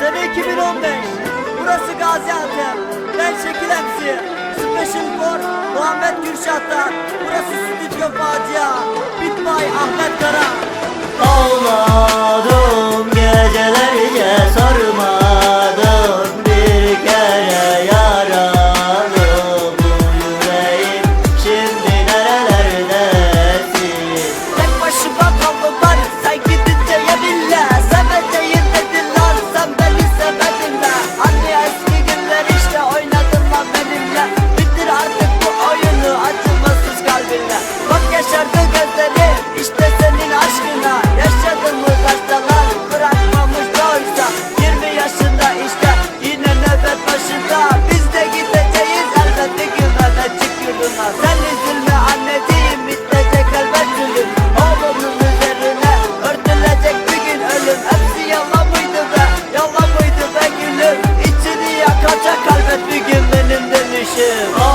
Sene 2015. Burası Gaziantep. Ben Şekil MC. Special for Muhammed Gürşat'ta. Burası Stüdyo Facia. Bitbay Ahmet Kara. Ağladım gecelerce sormadım bir kere ya. Yeah.